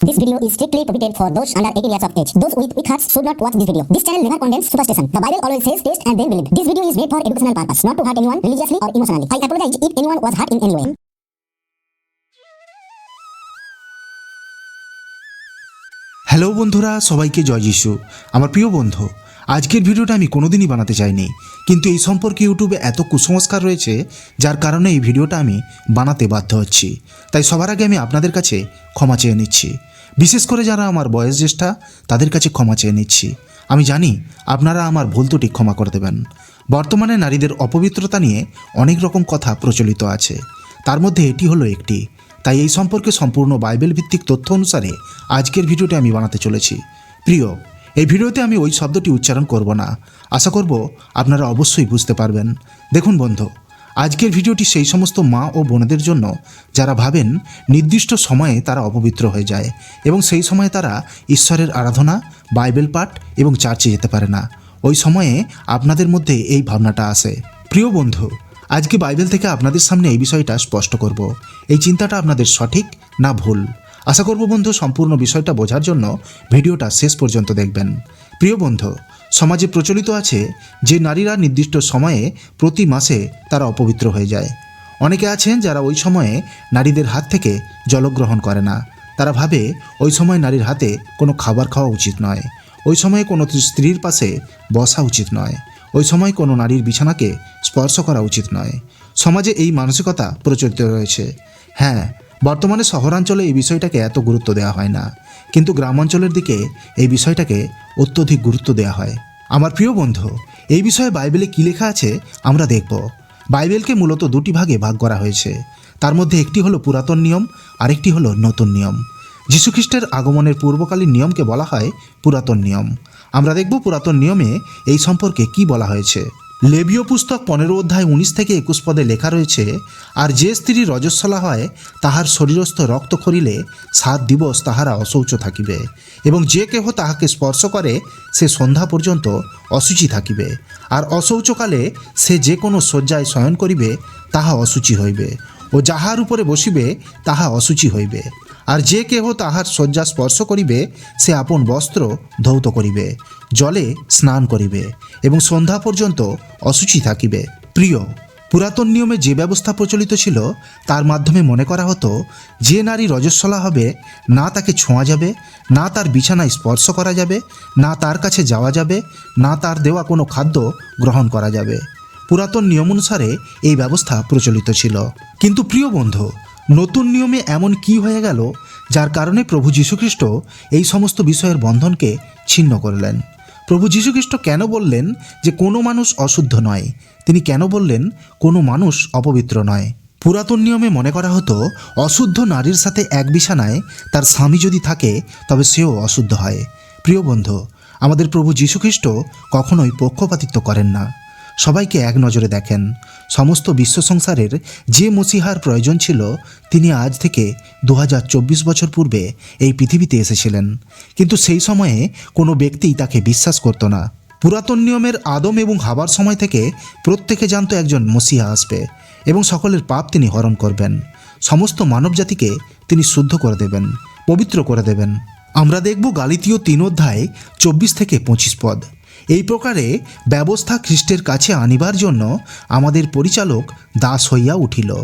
This video is strictly prohibited for those under 18 years of age. Those with weak hearts should not watch this video. This channel never condemns superstition. The Bible always says taste and then believe. This video is made for educational purpose, not to hurt anyone religiously or emotionally. I apologize if anyone was hurt in any way. Hello বন্ধুরা সবাইকে জয় যিশু আমার প্রিয় বন্ধু আজকের ভিডিওটা আমি কোনোদিনই বানাতে চাইনি কিন্তু এই সম্পর্কে ইউটিউবে এত কুসংস্কার রয়েছে যার কারণে এই ভিডিওটা আমি বানাতে বাধ্য হচ্ছি তাই সবার আগে আমি আপনাদের কাছে ক্ষমা চেয়ে নিচ্ছি বিশেষ করে যারা আমার বয়স জ্যেষ্ঠা তাদের কাছে ক্ষমা চেয়ে নিচ্ছি। আমি জানি আপনারা আমার ভুল ত্রুটি ক্ষমা করে দেবেন। বর্তমানে নারীদের অপবিত্রতা নিয়ে অনেক রকম কথা প্রচলিত আছে। তার মধ্যে এটি হলো একটি। তাই এই সম্পর্কে সম্পূর্ণ বাইবেল ভিত্তিক তথ্য অনুসারে আজকের ভিডিওটি আমি বানাতে চলেছি। প্রিয়, এই ভিডিওতে আমি ওই শব্দটি উচ্চারণ করব না। আশা করব আপনারা অবশ্যই বুঝতে পারবেন। দেখুন বন্ধু আজকের ভিডিওটি সেই সমস্ত মা ও বোনেদের জন্য যারা ভাবেন নির্দিষ্ট সময়ে তারা অপবিত্র হয়ে যায় এবং সেই সময়ে তারা ঈশ্বরের আরাধনা, বাইবেল পাঠ এবং চার্চে যেতে পারে না। ওই সময়ে আপনাদের মধ্যে এই ভাবনাটা আসে প্রিয় বন্ধু, আজকে বাইবেল থেকে আপনাদের সামনে এই বিষয়টা স্পষ্ট করব। এই চিন্তাটা আপনাদের সঠিক না ভুল? আশা করব বন্ধু, সম্পূর্ণ বিষয়টা বোঝার জন্য ভিডিওটা শেষ পর্যন্ত দেখবেন। প্রিয় বন্ধু সমাজে প্রচলিত আছে যে নারীরা নির্দিষ্ট সময়ে প্রতি মাসে তারা অপবিত্র হয়ে যায়। অনেকে আছেন যারা ওই সময়ে নারীদের হাত থেকে জলগ্রহণ করে না। তারা ভাবে ওই সময় নারীর হাতে কোনো খাবার খাওয়া উচিত নয়। ওই সময়ে কোনো স্ত্রীর পাশে বসা উচিত নয়। ওই সময় কোনো নারীর বিছানাকে স্পর্শ করা উচিত নয়। সমাজে এই মানসিকতা প্রচলিত রয়েছে। হ্যাঁ বর্তমানে শহরাঞ্চলে এই বিষয়টাকে এত গুরুত্ব দেওয়া হয় না। কিন্তু গ্রামাঞ্চলের দিকে এই বিষয়টাকে অত্যধিক গুরুত্ব দেওয়া হয়। আমার প্রিয় বন্ধু, এই বিষয়ে বাইবেলে কী লেখা আছে আমরা দেখব। বাইবেলকে মূলত দুটি ভাগে ভাগ করা হয়েছে। তার মধ্যে একটি হলো পুরাতন নিয়ম, আরেকটি হলো নতুন নিয়ম। যীশুখ্রিস্টের আগমনের পূর্বকালীন নিয়মকে বলা হয় পুরাতন নিয়ম। আমরা দেখব পুরাতন নিয়মে এই সম্পর্কে কি বলা হয়েছে। লেবীয় পুস্তক পনেরো অধ্যায় উনিশ থেকে একুশ পদে লেখা রয়েছে, আর যে স্ত্রী রজস্বলা হয়, তাহার শরীরস্থ রক্ত খরিলে সাত দিবস তাহারা অশৌচ থাকিবে, এবং যে কেহ তাহাকে স্পর্শ করে, সে সন্ধ্যা পর্যন্ত অসুচি থাকিবে, আর অশৌচকালে সে যে কোনো শয্যায় শয়ন করিবে, তাহা অসুচি হইবে, ও যাহার উপরে বসিবে, তাহা অসুচি হইবে। আর যে কেহ তাহার শয্যা স্পর্শ করিবে, সে আপন বস্ত্র ধৌত করিবে, জলে স্নান করিবে এবং সন্ধ্যা পর্যন্ত অসুচি থাকিবে। প্রিয়, পুরাতন নিয়মে যে ব্যবস্থা প্রচলিত ছিল, তার মাধ্যমে মনে করা হতো, যে নারী রজস্বলা হবে, না তাকে ছোঁয়া যাবে, না তার বিছানায় স্পর্শ করা যাবে, না তার কাছে যাওয়া যাবে, না তার দেওয়া কোনো খাদ্য গ্রহণ করা যাবে। পুরাতন নিয়ম অনুসারে এই ব্যবস্থা প্রচলিত ছিল। কিন্তু প্রিয় বন্ধু নতুন নিয়মে এমন কি হয়ে গেল যার কারণে প্রভু যীশুখ্রিস্ট এই সমস্ত বিষয়ের বন্ধনকে ছিন্ন করলেন? প্রভু যীশুখ্রিস্ট কেন বললেন যে কোনো মানুষ অশুদ্ধ নয়? তিনি কেন বললেন কোনো মানুষ অপবিত্র নয়? পুরাতন নিয়মে মনে করা হতো, অশুদ্ধ নারীর সাথে এক বিছানায় তার স্বামী যদি থাকে, তবে সেও অশুদ্ধ হয়। প্রিয় বন্ধু, আমাদের প্রভু যীশুখ্রিস্ট কখনোই পক্ষপাতিত্ব করেন না। সবাইকে এক নজরে দেখেন। সমস্ত বিশ্ব সংসারের যে মসিহার প্রয়োজন ছিল, তিনি আজ থেকে দু হাজার চব্বিশ বছর পূর্বে এই পৃথিবীতে এসেছিলেন। কিন্তু সেই সময়ে কোনো ব্যক্তিই তাকে বিশ্বাস করতো না। পুরাতন নিয়মের আদম এবং হাবার সময় থেকে প্রত্যেকে জানত একজন মসিহা আসবে এবং সকলের পাপ তিনি হরণ করবেন। সমস্ত মানবজাতিকে তিনি শুদ্ধ করে দেবেন, পবিত্র করে দেবেন। আমরা দেখব গালিতীয় তিন অধ্যায় চব্বিশ থেকে পঁচিশ পদ। এই প্রকারে ব্যবস্থা খ্রিস্টের কাছে আনিবার জন্য আমাদের পরিচালক দাস হইয়া উঠিল,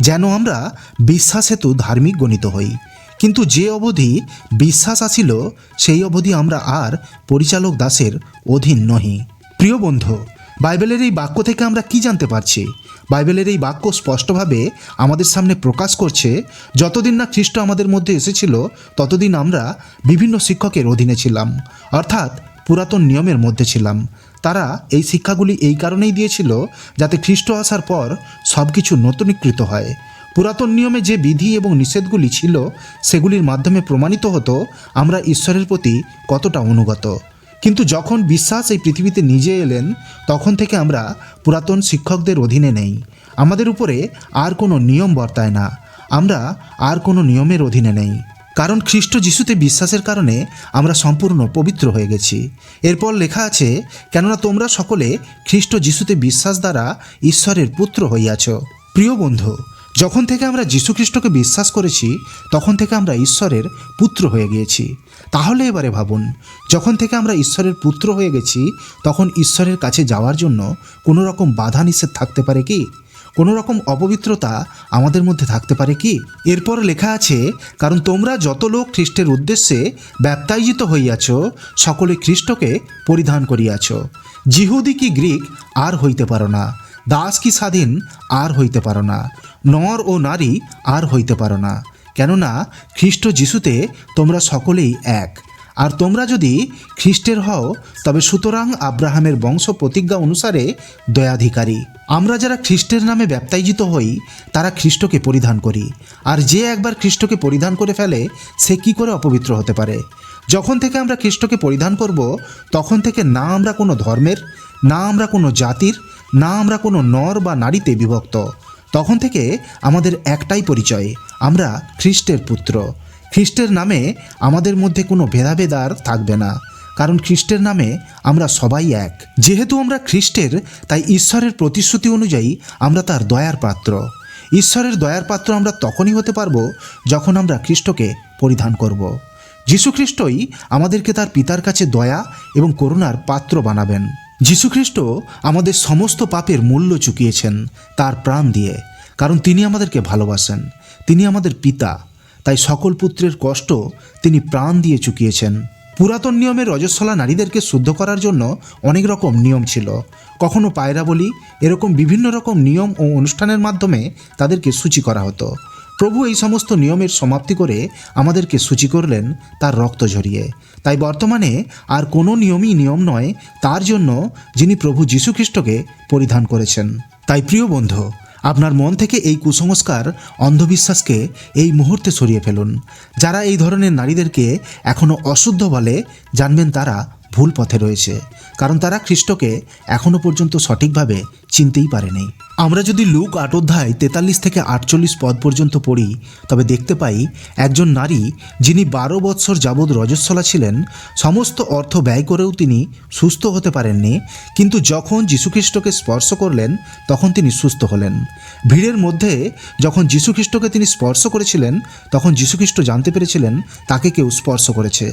যেন আমরা বিশ্বাস হেতু ধার্মিক গণিত হই। কিন্তু যে অবধি বিশ্বাস আসিল, সেই অবধি আমরা আর পরিচালক দাসের অধীন নহি। প্রিয় বন্ধু, বাইবেলের এই বাক্য থেকে আমরা কি জানতে পারছি? বাইবেলের এই বাক্য স্পষ্টভাবে আমাদের সামনে প্রকাশ করছে, যতদিন না খ্রিস্ট আমাদের মধ্যে এসেছিল, ততদিন আমরা বিভিন্ন শিক্ষকের অধীনে ছিলাম। অর্থাৎ পুরাতন নিয়মের মধ্যে ছিলাম। তারা এই শিক্ষাগুলি এই কারণেই দিয়েছিল যাতে খ্রিস্ট আসার পর সব কিছু নতুনীকৃত হয়। পুরাতন নিয়মে যে বিধি এবং নিষেধগুলি ছিল, সেগুলির মাধ্যমে প্রমাণিত হতো আমরা ঈশ্বরের প্রতি কতটা অনুগত। কিন্তু যখন বিশ্বাস এই পৃথিবীতে নিজে এলেন, তখন থেকে আমরা পুরাতন শিক্ষকদের অধীনে নেই। আমাদের উপরে আর কোনো নিয়ম বর্তায় না। আমরা আর কোনো নিয়মের অধীনে নেই। কারণ খ্রিস্ট যিশুতে বিশ্বাসের কারণে আমরা সম্পূর্ণ পবিত্র হয়ে গেছি। এরপর লেখা আছে, কেননা তোমরা সকলে খ্রিস্ট যিশুতে বিশ্বাস দ্বারা ঈশ্বরের পুত্র হইয়াছ। প্রিয় বন্ধু, যখন থেকে আমরা যীশুখ্রিস্টকে বিশ্বাস করেছি, তখন থেকে আমরা ঈশ্বরের পুত্র হয়ে গিয়েছি। তাহলে এবারে ভাবুন, যখন থেকে আমরা ঈশ্বরের পুত্র হয়ে গেছি, তখন ঈশ্বরের কাছে যাওয়ার জন্য কোনো রকম বাধা নিষেধ থাকতে পারে কি? কোনো রকম অপবিত্রতা আমাদের মধ্যে থাকতে পারে কি? এরপর লেখা আছে, কারণ তোমরা যত লোক খ্রিস্টের উদ্দেশ্যে ব্যাপ্তায়িত হইয়াছ, সকলে খ্রিস্টকে পরিধান করিয়াছ। জিহুদি কি গ্রিক আর হইতে পারো না। দাস কি স্বাধীন আর হইতে পারো না। নর ও নারী আর হইতে পারো না। কেননা খ্রিস্ট যিশুতে তোমরা সকলেই এক। আর তোমরা যদি খ্রিস্টের হও, তবে সুতরাং আব্রাহামের বংশ প্রতিজ্ঞা অনুসারে দয়াধিকারী। আমরা যারা খ্রিস্টের নামে ব্যাপ্তায়িত হই, তারা খ্রিস্টকে পরিধান করি। আর যে একবার খ্রিস্টকে পরিধান করে ফেলে, সে কি করে অপবিত্র হতে পারে? যখন থেকে আমরা খ্রিস্টকে পরিধান করব, তখন থেকে না আমরা কোনো ধর্মের, না আমরা কোনো জাতির, না আমরা কোনো নর বা নারীতে বিভক্ত। তখন থেকে আমাদের একটাই পরিচয়, আমরা খ্রিস্টের পুত্র। খ্রিস্টের নামে আমাদের মধ্যে কোনো ভেদাভেদ আর থাকবে না। কারণ খ্রিস্টের নামে আমরা সবাই এক। যেহেতু আমরা খ্রিস্টের, তাই ঈশ্বরের প্রতিশ্রুতি অনুযায়ী আমরা তার দয়ার পাত্র। ঈশ্বরের দয়ার পাত্র আমরা তখনই হতে পারব যখন আমরা খ্রিস্টকে পরিধান করব। যীশুখ্রিস্টই আমাদেরকে তার পিতার কাছে দয়া এবং করুণার পাত্র বানাবেন। যীশুখ্রিস্ট আমাদের সমস্ত পাপের মূল্য চুকিয়েছেন, তার প্রাণ দিয়ে। কারণ তিনি আমাদেরকে ভালোবাসেন। তিনি আমাদের পিতা। তাই সকল পুত্রের কষ্ট তিনি প্রাণ দিয়ে চুকিয়েছেন। পুরাতন নিয়মে রজস্বলা নারীদেরকে শুদ্ধ করার জন্য অনেক রকম নিয়ম ছিল। কখনো পায়রা বলি, এরকম বিভিন্ন রকম নিয়ম ও অনুষ্ঠানের মাধ্যমে তাদেরকে সূচি করা হতো। প্রভু এই সমস্ত নিয়মের সমাপ্তি করে আমাদেরকে সূচি করলেন তার রক্ত ঝরিয়ে। তাই বর্তমানে আর কোনো নিয়মই নিয়ম নয়, তার জন্য যিনি প্রভু যীশুখ্রিস্টকে পরিধান করেছেন। তাই প্রিয় বন্ধু আপনার মন থেকে এই কুসংস্কার, অন্ধবিশ্বাসকে এই মুহূর্তে সরিয়ে ফেলুন। যারা এই ধরনের নারীদেরকে এখনও অশুদ্ধ বলে, জানবেন তারা ভুল পথে রয়েছে, কারণ তারা খ্রিস্টকে এখনও পর্যন্ত সঠিকভাবে চিনতেই পারেনি। আমরা যদি লুক আট অধ্যায় তেতাল্লিশ থেকে আটচল্লিশ পদ পর্যন্ত পড়ি, তবে দেখতে পাই একজন নারী যিনি বারো বৎসর যাবৎ রজস্বলা ছিলেন, সমস্ত অর্থ ব্যয় করেও তিনি সুস্থ হতে পারেননি, কিন্তু যখন যীশুখ্রিস্টকে স্পর্শ করলেন, তখন তিনি সুস্থ হলেন। ভিড়ের মধ্যে যখন যীশুখ্রিস্টকে তিনি স্পর্শ করেছিলেন, তখন যীশুখ্রিস্ট জানতে পেরেছিলেন তাকে কেউ স্পর্শ করেছে।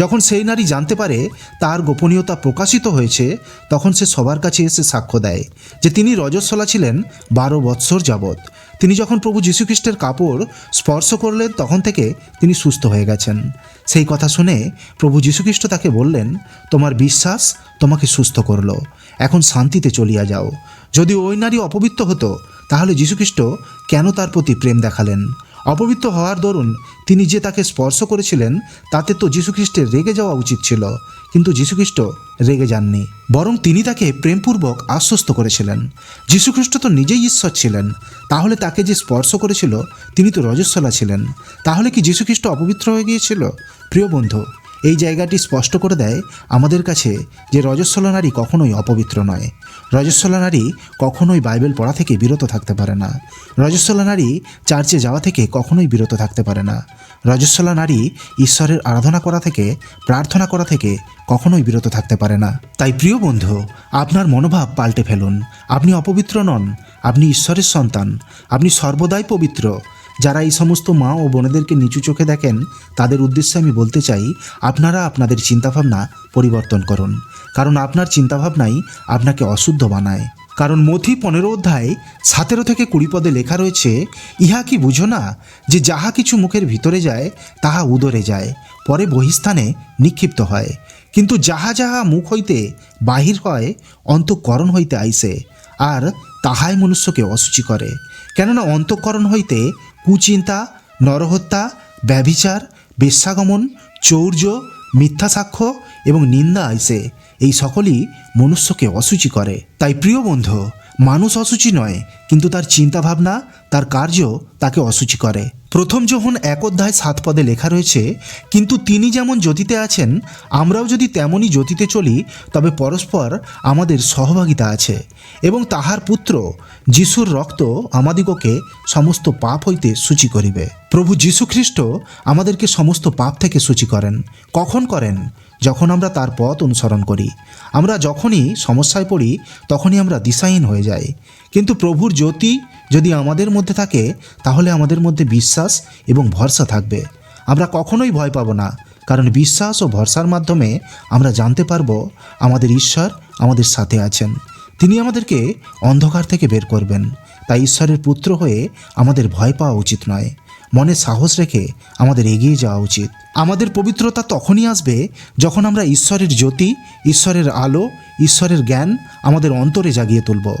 যখন সেই নারী জানতে পারে তার গোপনীয়তা প্রকাশিত হয়েছে, তখন সে সবার কাছে এসে সাক্ষ্য দেয় যে তিনি রজস্বলা ছিলেন বারো বৎসর যাবৎ। তিনি যখন প্রভু যীশুখ্রিস্টের কাপড় স্পর্শ করলেন, তখন থেকে তিনি সুস্থ হয়ে গেছেন। সেই কথা শুনে প্রভু যীশুখ্রিস্ট তাকে বললেন, তোমার বিশ্বাস তোমাকে সুস্থ করল। এখন শান্তিতে চলিয়া যাও। যদি ওই নারী অপবিত্র হতো, তাহলে যীশুখ্রিস্ট কেন তার প্রতি প্রেম দেখালেন? অপবিত্র হওয়ার দরুন তিনি যে তাকে স্পর্শ করেছিলেন, তাতে তো যীশুখ্রিস্টের রেগে যাওয়া উচিত ছিল। কিন্তু যীশুখ্রিস্ট রেগে যাননি, বরং তিনি তাকে প্রেমপূর্বক আশ্বস্ত করেছিলেন। যীশুখ্রিস্ট তো নিজেই ঈশ্বর ছিলেন, তাহলে তাকে যে স্পর্শ করেছিল, তিনি তো রজস্বলা ছিলেন। তাহলে কি যীশুখ্রিস্ট অপবিত্র হয়ে গিয়েছিল? প্রিয় বন্ধু, এই জায়গাটি স্পষ্ট করে দেয় আমাদের কাছে যে রজস্বলা নারী কখনোই অপবিত্র নয়। রজস্বলা নারী কখনোই বাইবেল পড়া থেকে বিরত থাকতে পারে না। রজস্বলা নারী চার্চে যাওয়া থেকে কখনোই বিরত থাকতে পারে না। রজস্বলা নারী ঈশ্বরের আরাধনা করা থেকে, প্রার্থনা করা থেকে কখনোই বিরত থাকতে পারে না। তাই প্রিয় বন্ধু, আপনার মনোভাব পাল্টে ফেলুন। আপনি অপবিত্র নন, আপনি ঈশ্বরের সন্তান। আপনি সর্বদাই পবিত্র। যারা এই সমস্ত মা ও বোনেদেরকে নিচু চোখে দেখেন, তাদের উদ্দেশ্যে আমি বলতে চাই, আপনারা আপনাদের চিন্তাভাবনা পরিবর্তন করুন। কারণ আপনার চিন্তাভাবনাই আপনাকে অশুদ্ধ বানায়। কারণ মথি পনেরো অধ্যায় সতেরো থেকে কুড়ি পদে লেখা রয়েছে, ইহা কি বুঝো না যে যাহা কিছু মুখের ভিতরে যায়, তাহা উদরে যায়, পরে বহিস্থানে নিক্ষিপ্ত হয়। কিন্তু যাহা যাহা মুখ হইতে বাহির হয়, অন্তঃকরণ হইতে আইসে, আর তাহাই মনুষ্যকে অসুচি করে। কেননা অন্তঃকরণ হইতে কুচিন্তা, নরহত্যা, ব্যভিচার, বেশ্যাগমন, চৌর্য মিথ্যা সাক্ষ্য এবং নিন্দা আইসে এই সকলই মনুষ্যকে অসুচি করে। তাই প্রিয় বন্ধু, মানুষ অসুচি নয়, কিন্তু তার চিন্তাভাবনা, তার কার্য তাকে অসুচি করে। প্রথম যখন এক অধ্যায় সাত পদে লেখা রয়েছে, কিন্তু তিনি যেমন জ্যোতিতে আছেন, আমরাও যদি তেমনই জ্যোতিতে চলি, তবে পরস্পর আমাদের সহভাগিতা আছে এবং তাহার পুত্র যিশুর রক্ত আমাদিগকে সমস্ত পাপ হইতে সূচি করিবে। প্রভু যীশুখ্রিস্ট আমাদেরকে সমস্ত পাপ থেকে সূচি করেন। কখন করেন? যখন আমরা তার পথ অনুসরণ করি। আমরা যখনই সমস্যায় পড়ি, তখনই আমরা দিশাহীন হয়ে যাই। কিন্তু প্রভুর জ্যোতি যদি আমাদের মধ্যে থাকে, তাহলে আমাদের মধ্যে বিশ্বাস এবং ভরসা থাকবে। আমরা কখনোই ভয় পাবো না, কারণ বিশ্বাস ও ভরসার মাধ্যমে আমরা জানতে পারব আমাদের ঈশ্বর আমাদের সাথে আছেন। তিনি আমাদেরকে অন্ধকার থেকে বের করবেন। তাই ঈশ্বরের পুত্র হয়ে আমাদের ভয় পাওয়া উচিত নয়। মনে সাহস রেখে আমাদের এগিয়ে যাওয়া উচিত। আমাদের পবিত্রতা তখনই আসবে যখন আমরা ঈশ্বরের জ্যোতি, ঈশ্বরের আলো, ঈশ্বরের জ্ঞান আমাদের অন্তরে জাগিয়ে তুলব।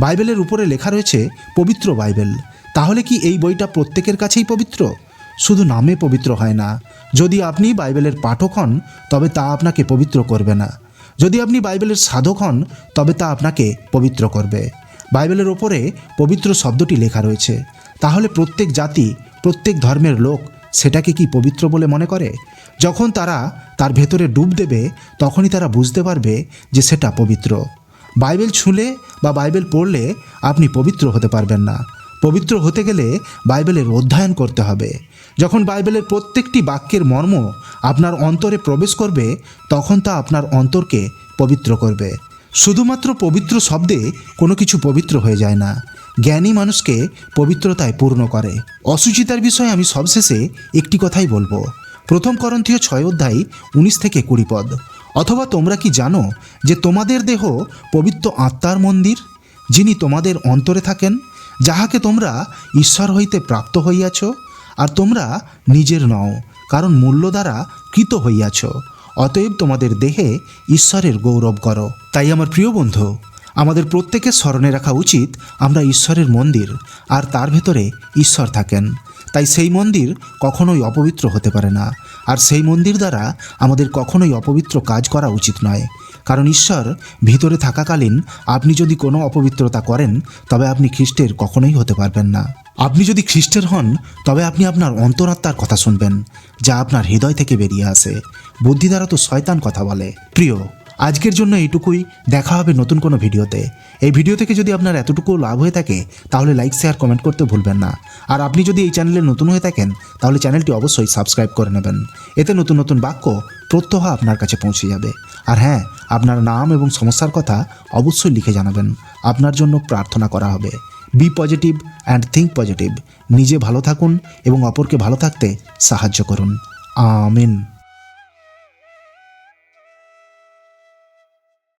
বাইবেলের উপরে লেখা রয়েছে, পবিত্র বাইবেল। তাহলে কি এই বইটা প্রত্যেকের কাছেই পবিত্র? শুধু নামে পবিত্র হয় না। যদি আপনি বাইবেলের পাঠক হন, তবে তা আপনাকে পবিত্র করবে না। যদি আপনি বাইবেলের সাধক হন, তবে তা আপনাকে পবিত্র করবে। বাইবেলের ওপরে পবিত্র শব্দটি লেখা রয়েছে। তাহলে প্রত্যেক জাতি, প্রত্যেক ধর্মের লোক সেটাকে কি পবিত্র বলে মনে করে? যখন তারা তার ভেতরে ডুব দেবে, তখনই তারা বুঝতে পারবে যে সেটা পবিত্র। বাইবেল ছুঁলে বা বাইবেল পড়লে আপনি পবিত্র হতে পারবেন না। পবিত্র হতে গেলে বাইবেলের অধ্যয়ন করতে হবে। যখন বাইবেলের প্রত্যেকটি বাক্যের মর্ম আপনার অন্তরে প্রবেশ করবে, তখন তা আপনার অন্তরকে পবিত্র করবে। শুধুমাত্র পবিত্র শব্দে কোনো কিছু পবিত্র হয়ে যায় না। জ্ঞানী মানুষকে পবিত্রতায় পূর্ণ করে। অসুচিতার বিষয়ে আমি সবশেষে একটি কথাই বলব। প্রথম করন্থীয় ছয় অধ্যায় উনিশ থেকে কুড়ি পদ। অথবা তোমরা কি জানো যে তোমাদের দেহ পবিত্র আত্মার মন্দির, যিনি তোমাদের অন্তরে থাকেন? যাহাকে তোমরা ঈশ্বর হইতে প্রাপ্ত হইয়াছ, আর তোমরা নিজের নও, কারণ মূল্য দ্বারা কৃত হইয়াছ। অতএব তোমাদের দেহে ঈশ্বরের গৌরব করো। তাই আমার প্রিয় বন্ধু, আমাদের প্রত্যেকের স্মরণে রাখা উচিত আমরা ঈশ্বরের মন্দির, আর তার ভেতরে ঈশ্বর থাকেন। তাই সেই মন্দির কখনোই অপবিত্র হতে পারে না, আর সেই মন্দির দ্বারা আমাদের কখনোই অপবিত্র কাজ করা উচিত নয়। কারণ ঈশ্বর ভিতরে থাকাকালীন আপনি যদি কোনো অপবিত্রতা করেন, তবে আপনি খ্রিস্টের কখনোই হতে পারবেন না। আপনি যদি খ্রিস্টের হন, তবে আপনি আপনার অন্তরাত্মার কথা শুনবেন, যা আপনার হৃদয় থেকে বেরিয়ে আসে। বুদ্ধি দ্বারা তো শয়তান কথা বলে। প্রিয় আজকের জন্য এইটুকুই। দেখা হবে নতুন কোনো ভিডিওতে। এই ভিডিও থেকে যদি আপনার এতটুকু লাভ হয়ে থাকে, তাহলে লাইক শেয়ার কমেন্ট করতে ভুলবেন না। আর আপনি যদি এই চ্যানেলে নতুন হয়ে থাকেন, তাহলে চ্যানেলটি অবশ্যই সাবস্ক্রাইব করে নেবেন। এতে নতুন নতুন বাক্য, প্রত্যহ আপনার কাছে পৌঁছে যাবে। আর হ্যাঁ আপনার নাম এবং সমস্যার কথা অবশ্যই লিখে জানাবেন। আপনার জন্য প্রার্থনা করা হবে। Be positive and think positive নিজে ভালো থাকুন এবং অপরকে ভালো থাকতে সাহায্য করুন। আমিন।